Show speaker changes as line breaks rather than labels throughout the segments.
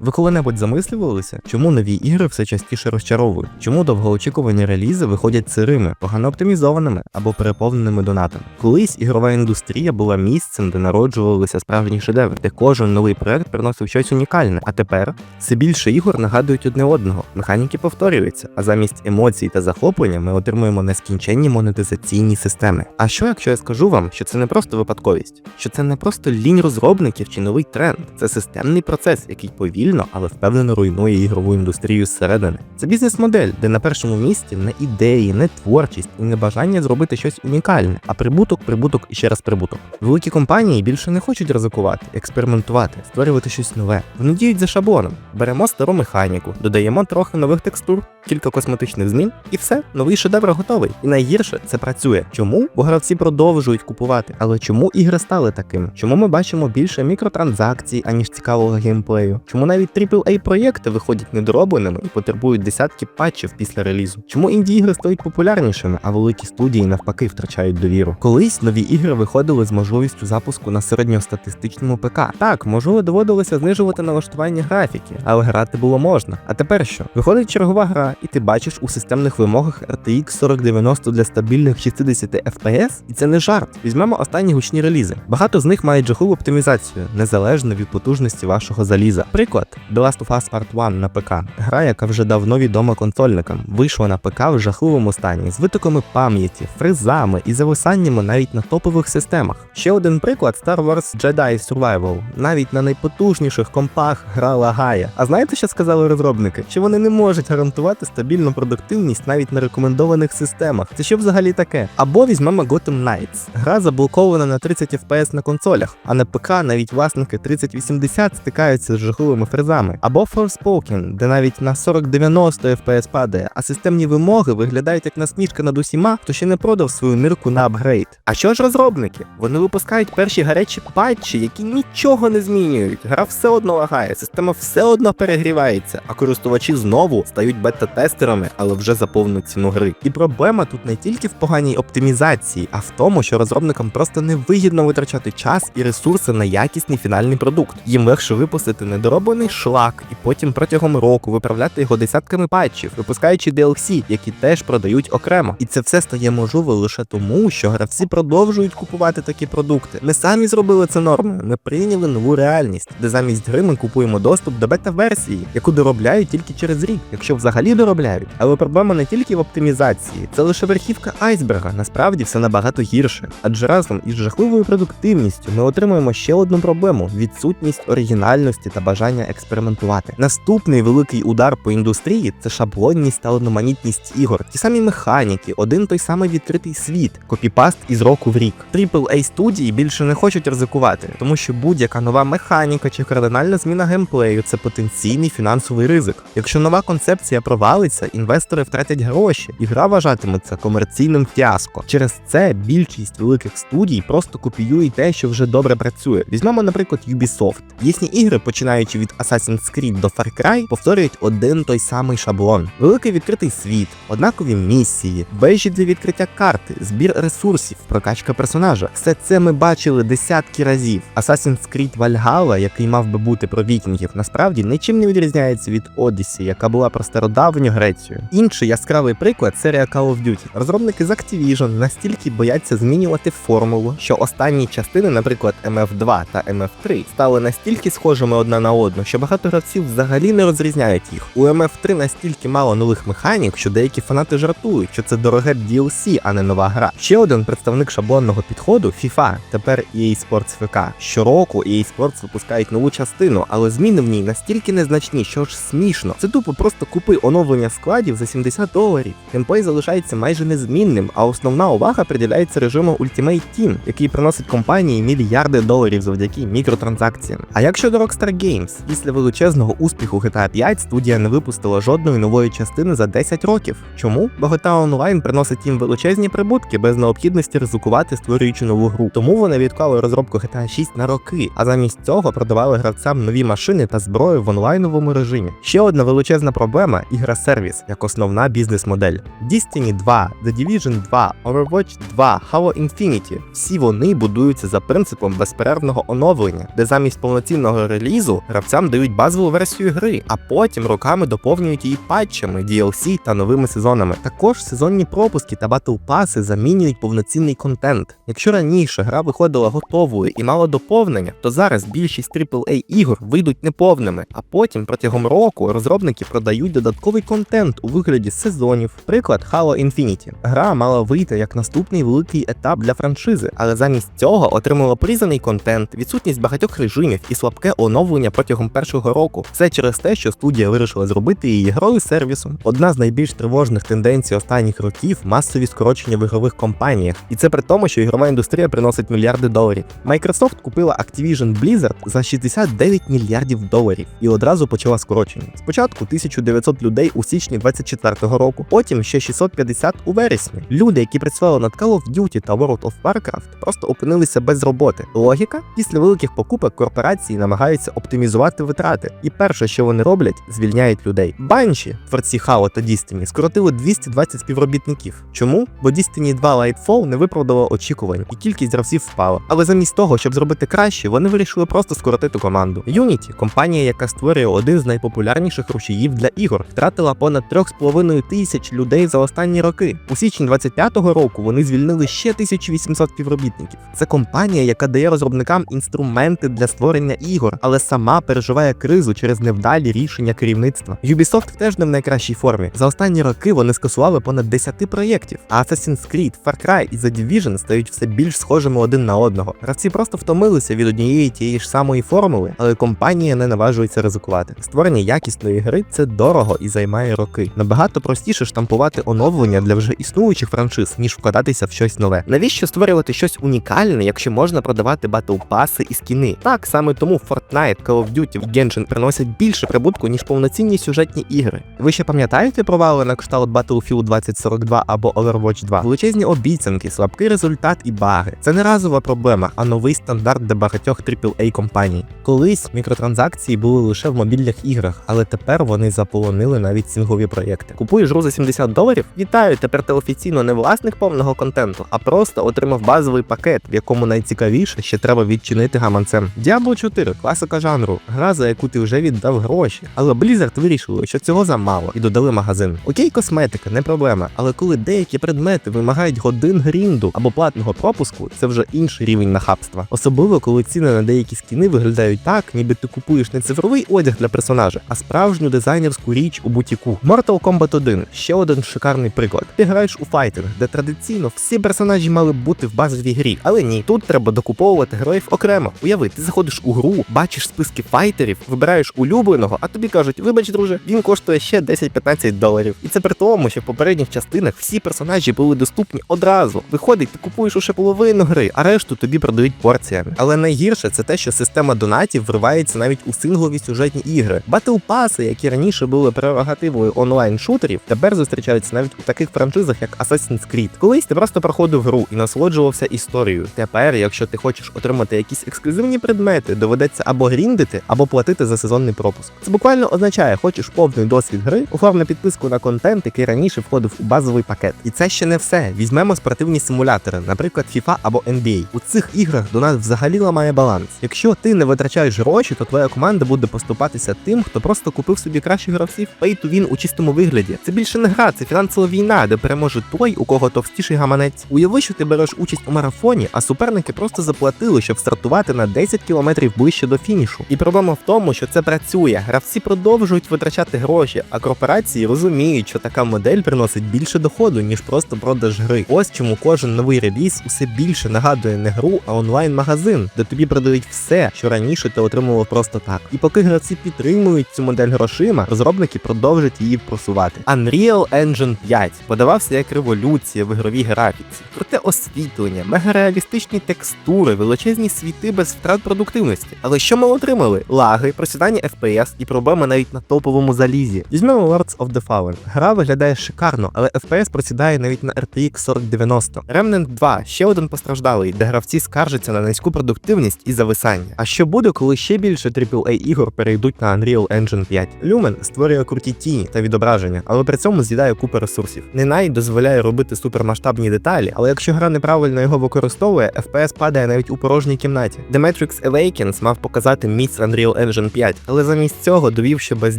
Ви коли-небудь замислювалися, чому нові ігри все частіше розчаровують? Чому довгоочікувані релізи виходять сирими, погано оптимізованими або переповненими донатами? Колись ігрова індустрія була місцем, де народжувалися справжні шедеври, де кожен новий проект приносив щось унікальне. А тепер все більше ігор нагадують одне одного. Механіки повторюються, а замість емоцій та захоплення ми отримуємо нескінченні монетизаційні системи. А що якщо я скажу вам, що це не просто випадковість, що це не просто лінь розробників чи новий тренд, це системний процес, який повільно, але впевнено руйнує ігрову індустрію зсередини. Це бізнес-модель, де на першому місці не ідеї, не творчість і не бажання зробити щось унікальне, а прибуток, прибуток і ще раз прибуток. Великі компанії більше не хочуть ризикувати, експериментувати, створювати щось нове. Вони діють за шаблоном. Беремо стару механіку, додаємо трохи нових текстур, кілька косметичних змін, і все, новий шедевр готовий. І найгірше це працює. Чому? Бо гравці продовжують купувати. Але чому ігри стали такими? Чому ми бачимо більше мікротранзакцій, аніж цікавого геймплею? Чому навіть aaa проєкти виходять недоробленими і потребують десятки патчів після релізу? Чому інді-ігри стають популярнішими, а великі студії навпаки втрачають довіру? Колись нові ігри виходили з можливістю запуску на середньостатистичному ПК. Так, можливо, доводилося знижувати налаштування графіки, але грати було можна. А тепер що? Виходить чергова гра, і ти бачиш у системних вимогах RTX 4090 для стабільних 60 FPS, і це не жарт. Візьмемо останні гучні релізи. Багато з них мають жахливу оптимізацію, незалежно від потужності вашого заліза. Приклад The Last of Us Part 1 на ПК. Гра, яка вже давно відома консольникам, вийшла на ПК в жахливому стані з витоками пам'яті, фризами і зависаннями навіть на топових системах. Ще один приклад Star Wars Jedi Survival. Навіть на найпотужніших компах гра лагає. А знаєте, що сказали розробники? Що вони не можуть гарантувати стабільну продуктивність навіть на рекомендованих системах. Це що взагалі таке? Або візьмемо Gotham Knights. Гра заблокована на 30 FPS на консолях, а на ПК навіть власники 3080 стикаються з жахливими фрезами. Або Forspoken, де навіть на 40-90 FPS падає, а системні вимоги виглядають як насмішка над усіма, хто ще не продав свою нирку на апгрейд. А що ж розробники? Вони випускають перші гарячі патчі, які нічого не змінюють. Гра все одно лагає, система все одно перегрівається, а користувачі знову стають бета-тестерами, але вже за повну ціну гри. І проблема тут не тільки в поганій оптимізації, а в тому, що розробникам просто невигідно витрачати час і ресурси на якісний фінальний продукт. Їм легше випустити недороблений шлак і потім протягом року виправляти його десятками патчів, випускаючи DLC, які теж продають окремо. І це все стає можливо лише тому, що гравці продовжують купувати такі продукти. Ми самі зробили це нормою. Ми прийняли нову реальність, де замість гри ми купуємо доступ до бета-версії, яку доробляють тільки через рік, якщо взагалі доробляють. Але проблема не тільки в оптимізації, це лише верхівка айсберга. Насправді все набагато гірше. Адже разом із жахливою продуктивністю ми отримуємо ще одну проблему: відсутність оригінальності та бажання експериментувати. Наступний великий удар по індустрії це шаблонність та одноманітність ігор. Ті самі механіки, один той самий відкритий світ, копіпаст із року в рік. AAA студії більше не хочуть ризикувати, тому що будь-яка нова механіка чи кардинальна зміна геймплею це потенційний фінансовий ризик. Якщо нова концепція провалиться, інвестори втратять гроші, і гра вважатиметься комерційним фіаско. Через це більшість великих студій просто копіює те, що вже добре працює. Візьмемо, наприклад, Ubisoft. Їхні ігри, починаючи від Assassin's Creed до Far Cry, повторюють один той самий шаблон: великий відкритий світ, однакові місії, вежі для відкриття карти, збір ресурсів, прокачка персонажа. Все це ми бачили десятки разів. Assassin's Creed Valhalla, який мав би бути про вікінгів, насправді нічим не відрізняється від Odyssey, яка була про стародавню Грецію. Інший яскравий приклад серія Call of Duty. Розробники з Activision настільки бояться змінювати формулу, що останні частини, наприклад, MF2 та MF3, стали настільки схожими одна на одну, що багато гравців взагалі не розрізняють їх. У MF3 настільки мало нових механік, що деякі фанати жартують, що це дороге DLC, а не нова гра. Ще один представник шаблонного підходу FIFA, тепер EA Sports FK. Щороку EA Sports випускають нову частину, але зміни в ній настільки незначні, що ж смішно. Це тупо просто купи оновлення складів за 70 доларів. Геймплей залишається майже незмінним, а основна увага приділяється режиму Ultimate Team, який приносить компанії мільярди доларів завдяки мікротранзакціям. А як щодо Rockstar Games, після величезного успіху GTA 5 студія не випустила жодної нової частини за 10 років. Чому? Бо GTA Online приносить їм величезні прибутки без необхідності ризикувати, створюючи нову гру. Тому вони відклали розробку GTA 6 на роки, а замість цього продавали гравцям нові машини та зброю в онлайновому режимі. Ще одна величезна проблема ігра сервіс як основна бізнес-модель. Destiny 2, The Division 2, Overwatch 2, Halo Infinity – всі вони будуються за принципом безперервного оновлення, де замість повноцінного релізу гравцям вам дають базову версію гри, а потім роками доповнюють її патчами, DLC та новими сезонами. Також сезонні пропуски та батл паси замінюють повноцінний контент. Якщо раніше гра виходила готовою і мала доповнення, то зараз більшість AAA ігор вийдуть неповними, а потім протягом року розробники продають додатковий контент у вигляді сезонів. Приклад Halo Infinite. Гра мала вийти як наступний великий етап для франшизи, але замість цього отримала порізаний контент, відсутність багатьох режимів і слабке оновлення протягом першого року. Все через те, що студія вирішила зробити її грою сервісом. Одна з найбільш тривожних тенденцій останніх років масові скорочення в ігрових компаніях, і це при тому, що ігрова індустрія приносить мільярди доларів. Microsoft купила Activision Blizzard за 69 мільярдів доларів і одразу почала скорочення. Спочатку 1900 людей у січні 24-го року, потім ще 650 у вересні. Люди, які працювали над Call of Duty та World of Warcraft, просто опинилися без роботи. Логіка після великих покупок корпорації намагаються оптимізувати витрати, і перше, що вони роблять, звільняють людей. Банші, творці Halo та Destiny, скоротили 220 співробітників. Чому? Бо Destiny 2 Lightfall не виправдало очікувань, і кількість гравців впала. Але замість того, щоб зробити краще, вони вирішили просто скоротити команду. Unity, компанія, яка створює один з найпопулярніших рушіїв для ігор, втратила понад 3,5 тисяч людей за останні роки. У січні 25-го року вони звільнили ще 1800 співробітників. Це компанія, яка дає розробникам інструменти для створення ігор, але сама переживає кризу через невдалі рішення керівництва. Ubisoft теж не в найкращій формі. За останні роки вони скасували понад 10 проєктів. А Assassin's Creed, Far Cry і The Division стають все більш схожими один на одного. Гравці просто втомилися від однієї тієї ж самої формули, але компанія не наважується ризикувати. Створення якісної гри це дорого і займає роки. Набагато простіше штампувати оновлення для вже існуючих франшиз, ніж вкладатися в щось нове. Навіщо створювати щось унікальне, якщо можна продавати батл паси і скіни? Так саме тому Fortnite, Call of Duty, Genshin приносять більше прибутку, ніж повноцінні сюжетні ігри. Ви ще пам'ятаєте провали на кшталт Battlefield 2042 або Overwatch 2? Величезні обіцянки, слабкий результат і баги. Це не разова проблема, а новий стандарт для багатьох AAA компаній. Колись мікротранзакції були лише в мобільних іграх, але тепер вони заполонили навіть сінгові проєкти. Купуєш гру за 70 доларів? Вітаю! Тепер ти офіційно не власник повного контенту, а просто отримав базовий пакет, в якому найцікавіше ще треба відчинити гаманцем. Diablo 4 класика жанру, гра, за яку ти вже віддав гроші. Але Blizzard вирішили, що цього замало, і додали магазин. Окей, косметика, не проблема. Але коли деякі предмети вимагають годин грінду або платного пропуску, це вже інший рівень нахабства. Особливо коли ціни на деякі скіни виглядають так, ніби ти купуєш не цифровий одяг для персонажа, а справжню дизайнерську річ у бутіку. Mortal Kombat 1 ще один шикарний приклад. Ти граєш у файтинг, де традиційно всі персонажі мали б бути в базовій грі, але ні, тут треба докуповувати героїв окремо. Уяви, ти заходиш у гру, бачиш списки файтерів, вибираєш улюбленого, а тобі кажуть, вибач, друже, він коштує ще 10-15 доларів. І це при тому, що в попередніх частинах всі персонажі були доступні одразу. Виходить, ти купуєш уже половину гри, а решту тобі продають порціями. Але найгірше це те, що система донатів вривається навіть у синглові сюжетні ігри. Батл паси, які раніше були прерогативою онлайн-шутерів, тепер зустрічаються навіть у таких франшизах, як Assassin's Creed. Колись ти просто проходив гру і насолоджувався історією. Тепер, якщо ти хочеш отримати якісь ексклюзивні предмети, доведеться або гріндити, або платити за сезонний пропуск. Це буквально означає, хочеш повний досвід гри, оформи підписку на контент, який раніше входив у базовий пакет. І це ще не все. Візьмемо спортивні симулятори, наприклад, FIFA або NBA. У цих іграх до нас взагалі ламає баланс. Якщо ти не витрачаєш гроші, то твоя команда буде поступатися тим, хто просто купив собі кращих гравців. Pay to win у чистому вигляді. Це більше не гра, це фінансова війна, де переможе той, у кого товстіший гаманець. Уяви, що ти береш участь у марафоні, а суперники просто заплатили, щоб стартувати на 10 кілометрів ближче до фінішу. І проблема в тому, що це працює. Гравці продовжують витрачати гроші, а корпорації розуміють, що така модель приносить більше доходу, ніж просто продаж гри. Ось чому кожен новий реліз усе більше нагадує не гру, а онлайн-магазин, де тобі продають все, що раніше ти отримував просто так. І поки гравці підтримують цю модель грошима, розробники продовжать її просувати. Unreal Engine 5 подавався як революція в ігровій графіці, проте освітлення, мегареалістичні текстури, величезні світи без втрат продуктивності. Але що ми отримали? Лаги, просідання FPS і проблеми навіть на топовому залізі. Візьмемо Lords of the Fallen. Гра виглядає шикарно, але FPS просідає навіть на RTX 4090. Remnant 2 ще один постраждалий, де гравці скаржаться на низьку продуктивність і зависання. А що буде, коли ще більше AAA ігор перейдуть на Unreal Engine 5? Lumen створює круті тіні та відображення, але при цьому з'їдає купу ресурсів. Ненай дозволяє робити супермасштабні деталі, але якщо гра неправильно його використовує, FPS падає навіть у порожній кімнаті. The Matrix Awakens мав показати міць Unreal Engine 5, але замість цього довів, що без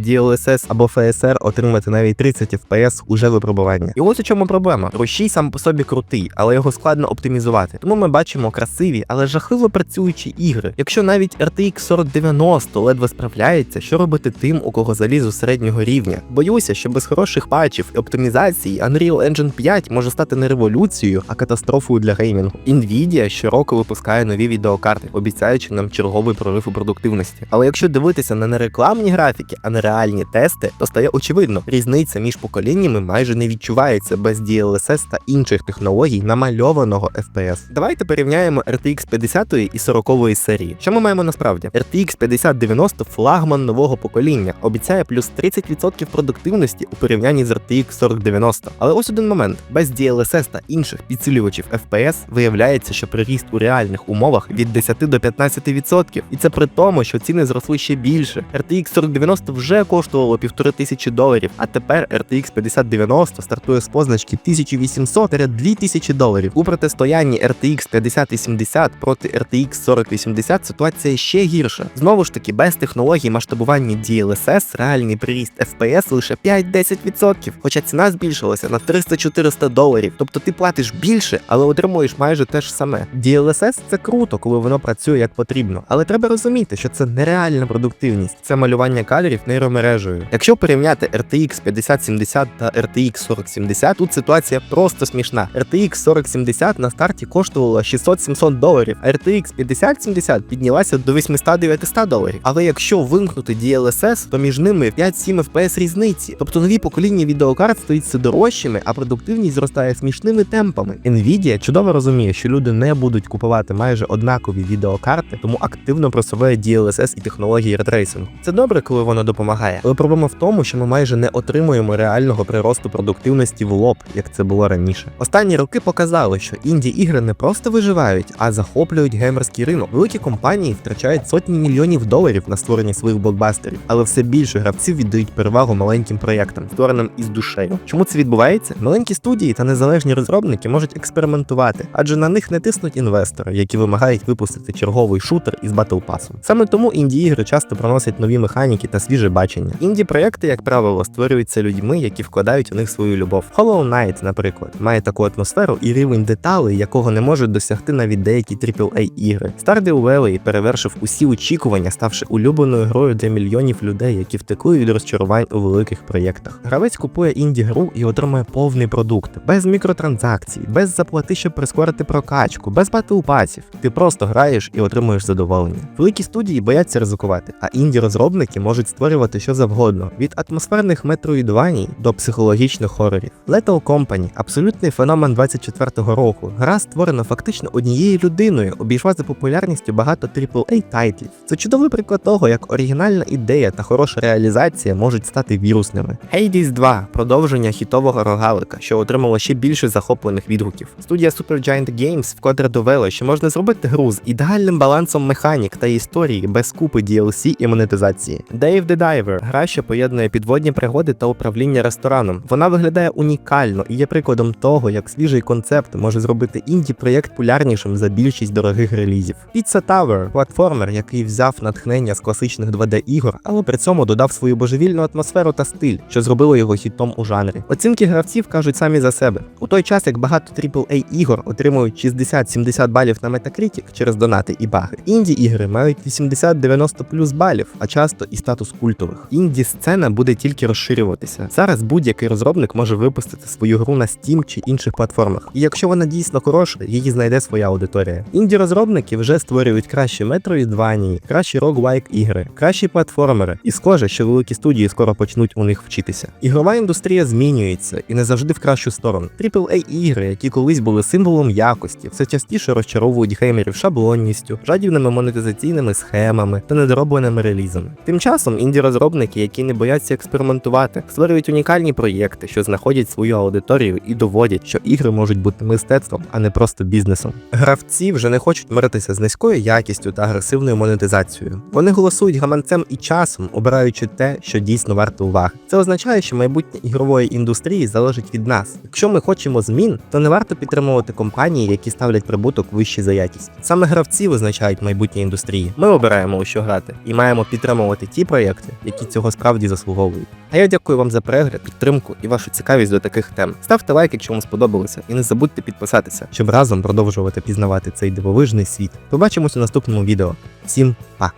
DLSS або FSR отримати навіть 30 FPS уже випробування. І ось у чому проблема. Рушій сам по собі крутий, але його складно оптимізувати. Тому ми бачимо красиві, але жахливо працюючі ігри. Якщо навіть RTX 4090 ледве справляється, що робити тим, у кого залізо середнього рівня? Боюся, що без хороших патчів і оптимізації Unreal Engine 5 може стати не революцією, а катастрофою для геймінгу. Nvidia щороку випускає нові відеокарти, обіцяючи нам черговий прорив у продуктивності. Але якщо дивитися на не рекламні графіки, а на реальні тести, то стає очевидно, різниця між поколіннями майже не відчувається без DLSS та інших технологій намальованого FPS. Давайте порівняємо RTX 50 і 40 серії. Що ми маємо насправді? RTX 5090 флагман нового покоління, обіцяє плюс 30% продуктивності у порівнянні з RTX 4090. Але ось один момент: без DLSS та інших підсилювачів FPS виявляється, що приріст у реальних умовах від 10 до 15%. І це при тому, що ціни зросли ще більше. RTX 4090 вже коштувало півтори тисячі доларів, а тепер RTX 5090 стартує з позначки 1800-2000 доларів. У протистоянні RTX 5070 проти RTX 4080 ситуація ще гірша. Знову ж таки, без технологій масштабування DLSS реальний приріст FPS лише 5-10%, хоча ціна збільшилася на 300-400 доларів. Тобто ти платиш більше, але отримуєш майже те ж саме. DLSS це круто, коли воно працює як потрібно, але треба розуміти, що це нереальна продуктивність, це малювання кадрів нейромережею. Якщо порівняти RTX 5070 та RTX 4070, тут ситуація просто смішна. RTX 4070 на старті коштувала 600-700 доларів, а RTX 5070 піднялася до 800-900 доларів. Але якщо вимкнути DLSS, то між ними 5-7 FPS різниці. Тобто нові покоління відеокарт стоїть все дорожчими, а продуктивність зростає смішними темпами. Nvidia чудово розуміє, що люди не будуть купувати майже однакові відеокарти, тому активно просуває DLSS і технології ретрейсингу. Це добре, коли воно допомагає, але проблема в тому, що ми майже не отримуємо реального приросту продуктивності в лоб, як це було раніше. Останні роки показали, що інді ігри не просто виживають, а захоплюють геймерський ринок. Великі компанії втрачають сотні мільйонів доларів на створення своїх блокбастерів, але все більше гравців віддають перевагу маленьким проєктам, створеним із душею. Чому це відбувається? Маленькі студії та незалежні розробники можуть експериментувати, адже на них не тиснуть інвестори, які вимагають випустити черговий шутер із батлпасом. Саме тому інді ігри часто приносять нові механіки та свіже бачення. Інді проєкти, як правило, створюються людьми, які вкладають у них свою любов. Hollow Knight, наприклад, має таку атмосферу і рівень деталей, якого не можуть досягти навіть деякі AAA ігри. Stardew Valley перевершив усі очікування, ставши улюбленою грою для мільйонів людей, які втекли від розчарувань у великих проєктах. Гравець купує інді гру і отримує повний продукт, без мікротранзакцій, без заплати, щоб прискорити прокачку, без батлпасів. Ти просто граєш і отримуєш задоволення. Великі студії бояться ризикувати, а інді розробники можуть створювати що завгодно від атмосферних метроїдваній до психологічних хорорів. Lethal Company – абсолютний феномен 24-го року. Гра створена фактично однією людиною, обійшла за популярністю багато AAA тайтлів. Це чудовий приклад того, як оригінальна ідея та хороша реалізація можуть стати вірусними. Hades 2 – продовження хітового рогалика, що отримало ще більше захоплених відгуків. Студія Supergiant Games вкотре довела, що можна зробити гру з ідеальним балансом механік та історії без купи DLC і монетизації. Dave the Diver – гра, що поєднує підводні пригоди та управління рестораном. Вона виглядає унікально і є прикладом того, як свіжий концепт може зробити інді проєкт популярнішим за більшість дорогих релізів. Pizza Tower – платформер, який взяв натхнення з класичних 2D ігор, але при цьому додав свою божевільну атмосферу та стиль, що зробило його хітом у жанрі. Оцінки гравців кажуть самі за себе. У той час, як багато AAA ігор отримують 60-70 балів на Metacritic через донати і баги, інді ігри мають 80-90 плюс балів, а часто і статус культових. Інді сцена буде тільки розширюватися. Зараз будь-який розробник може випустити свою гру на Steam чи інших платформах. І якщо вона дійсно хороша, її знайде своя аудиторія. Інді розробники вже створюють кращі Metroidvania, кращі roguelike ігри, кращі платформери. І схоже, що великі студії скоро почнуть у них вчитися. Ігрова індустрія змінюється і не завжди в кращу сторону. AAA ігри, які колись були символом якості, все частіше розчаровують геймерів шаблонністю, жадібними монетизаційними схемами та недоробленими релізами. Тим часом інді розробники, які не бояться експериментувати, створюють унікальні проєкти, що знаходять свою аудиторію і доводять, що ігри можуть бути мистецтвом, а не просто бізнесом. Гравці вже не хочуть миритися з низькою якістю та агресивною монетизацією. Вони голосують гаманцем і часом, обираючи те, що дійсно варто уваги. Це означає, що майбутнє ігрової індустрії залежить від нас. Якщо ми хочемо змін, то не варто підтримувати компанії, які ставлять прибуток вищий за якість. Саме гравці визначають майбутнє індустрії. Ми обираємо, у що грати, і маємо підтримувати ті проєкти, які цього справді заслуговують. А я дякую вам за перегляд, підтримку і вашу цікавість до таких тем. Ставте лайк, якщо вам сподобалося, і не забудьте підписатися, щоб разом продовжувати пізнавати цей дивовижний світ. Побачимось у наступному відео. Всім па!